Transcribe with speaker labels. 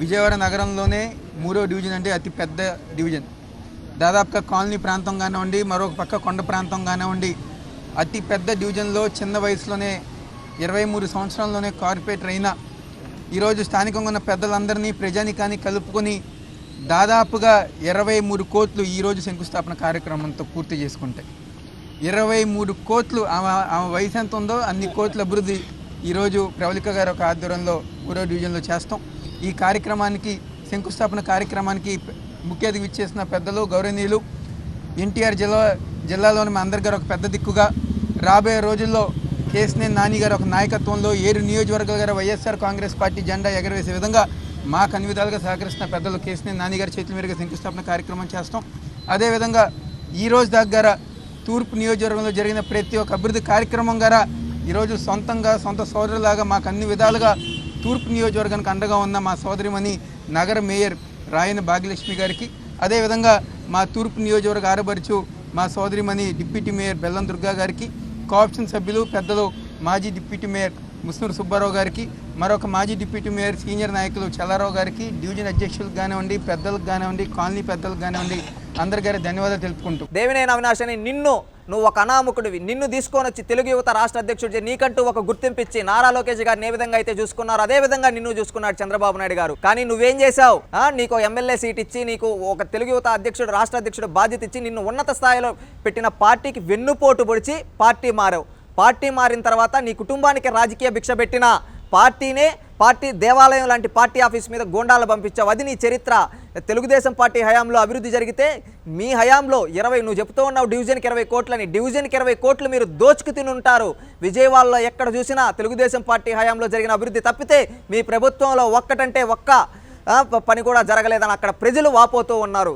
Speaker 1: విజయవాడ నగరంలోనే మూడో డివిజన్ అంటే అతి పెద్ద డివిజన్. దాదాపుగా కాలనీ ప్రాంతం కానివ్వండి మరొక పక్క కొండ ప్రాంతం కానివ్వండి అతి పెద్ద డివిజన్లో చిన్న వయసులోనే ఇరవై మూడు సంవత్సరాల్లోనే కార్పొరేటర్ అయిన ఈరోజు స్థానికంగా ఉన్న పెద్దలందరినీ ప్రజానికాన్ని కలుపుకొని దాదాపుగా ఇరవై మూడు కోట్లు ఈరోజు శంకుస్థాపన కార్యక్రమంతో పూర్తి చేసుకుంటాయి ఇరవై మూడు కోట్లు ఆమె ఆమె వయసు ఎంత ఉందో అన్ని కోట్ల అభివృద్ధి ఈరోజు ప్రవళిక గారి ఒక ఆధ్వర్యంలో మూడో డివిజన్లో చేస్తాం. ఈ కార్యక్రమానికి శంకుస్థాపన కార్యక్రమానికి ముఖ్య అతిథి ఇచ్చేసిన పెద్దలు గౌరవనీయులు ఎన్టీఆర్ జిల్లా జిల్లాలోని మా అందరి గారు ఒక పెద్ద దిక్కుగా రాబోయే రోజుల్లో కేసినే నాని గారు ఒక నాయకత్వంలో ఏడు నియోజకవర్గాల గారు వైఎస్ఆర్ కాంగ్రెస్ పార్టీ జెండా ఎగరవేసే విధంగా మాకు అన్ని విధాలుగా సహకరిస్తున్న పెద్దలు కేసినే నాని గారి చేతుల మీదుగా శంకుస్థాపన కార్యక్రమం చేస్తాం. అదేవిధంగా ఈ రోజు దగ్గర తూర్పు నియోజకవర్గంలో జరిగిన ప్రతి ఒక్క అభివృద్ధి కార్యక్రమం గారా ఈరోజు సొంతంగా సొంత సోదరులాగా మాకు అన్ని విధాలుగా తూర్పు నియోజకవర్గానికి అండగా ఉన్న మా సోదరిమణి నగర మేయర్ రాయన భాగ్యలక్ష్మి గారికి అదేవిధంగా మా తూర్పు నియోజకవర్గ ఆరబరుచు మా సోదరిమణి డిప్యూటీ మేయర్ బెల్లం దుర్గా గారికి కోఆప్షన్ సభ్యులు పెద్దలు మాజీ డిప్యూటీ మేయర్ ముస్నూరు సుబ్బారావు గారికి మరొక మాజీ డిప్యూటీ మేయర్ సీనియర్ నాయకులు చల్లారావు గారికి డివిజన్ అధ్యక్షులకు కానివ్వండి పెద్దలకు కానివ్వండి కాలనీ పెద్దలకు కానివ్వండి అందరికీ ధన్యవాదాలు తెలుపుకుంటూ.
Speaker 2: దేవినేని అవినాష్ అని నిన్ను నువ్వు ఒక అనామకుడివి. నిన్ను తీసుకొని వచ్చి తెలుగు యువత రాష్ట్ర అధ్యక్షుడి నీకంటూ ఒక గుర్తింపు ఇచ్చి నారా లోకేష్ గారిని ఏ విధంగా అయితే చూసుకున్నారు అదే విధంగా నిన్ను చూసుకున్నాడు చంద్రబాబు నాయుడు గారు. కానీ నువ్వేం చేశావు? నీకు ఎమ్మెల్యే సీట్ ఇచ్చి నీకు ఒక తెలుగు యువత అధ్యక్షుడు రాష్ట్ర అధ్యక్షుడు బాధ్యత ఇచ్చి నిన్ను ఉన్నత స్థాయిలో పెట్టిన పార్టీకి వెన్నుపోటు పొడిచి పార్టీ మారావు. పార్టీ మారిన తర్వాత నీ కుటుంబానికి రాజకీయ భిక్ష పెట్టిన పార్టీనే పార్టీ దేవాలయం లాంటి పార్టీ ఆఫీస్ మీద గోండాలు పంపించావు. అది నీ చరిత్ర. తెలుగుదేశం పార్టీ హయాంలో అభివృద్ధి జరిగితే మీ హయాంలో ఇరవై నువ్వు చెప్తూ ఉన్నావు డివిజన్కి ఇరవై కోట్లని. డివిజన్కి ఇరవై కోట్లు మీరు దోచుకు తిని ఉంటారు విజయవాడలో ఎక్కడ చూసినా తెలుగుదేశం పార్టీ హయాంలో జరిగిన అభివృద్ధి తప్పితే మీ ప్రభుత్వంలో ఒక్కటంటే ఒక్క పని కూడా జరగలేదని అక్కడ ప్రజలు వాపోతూ ఉన్నారు.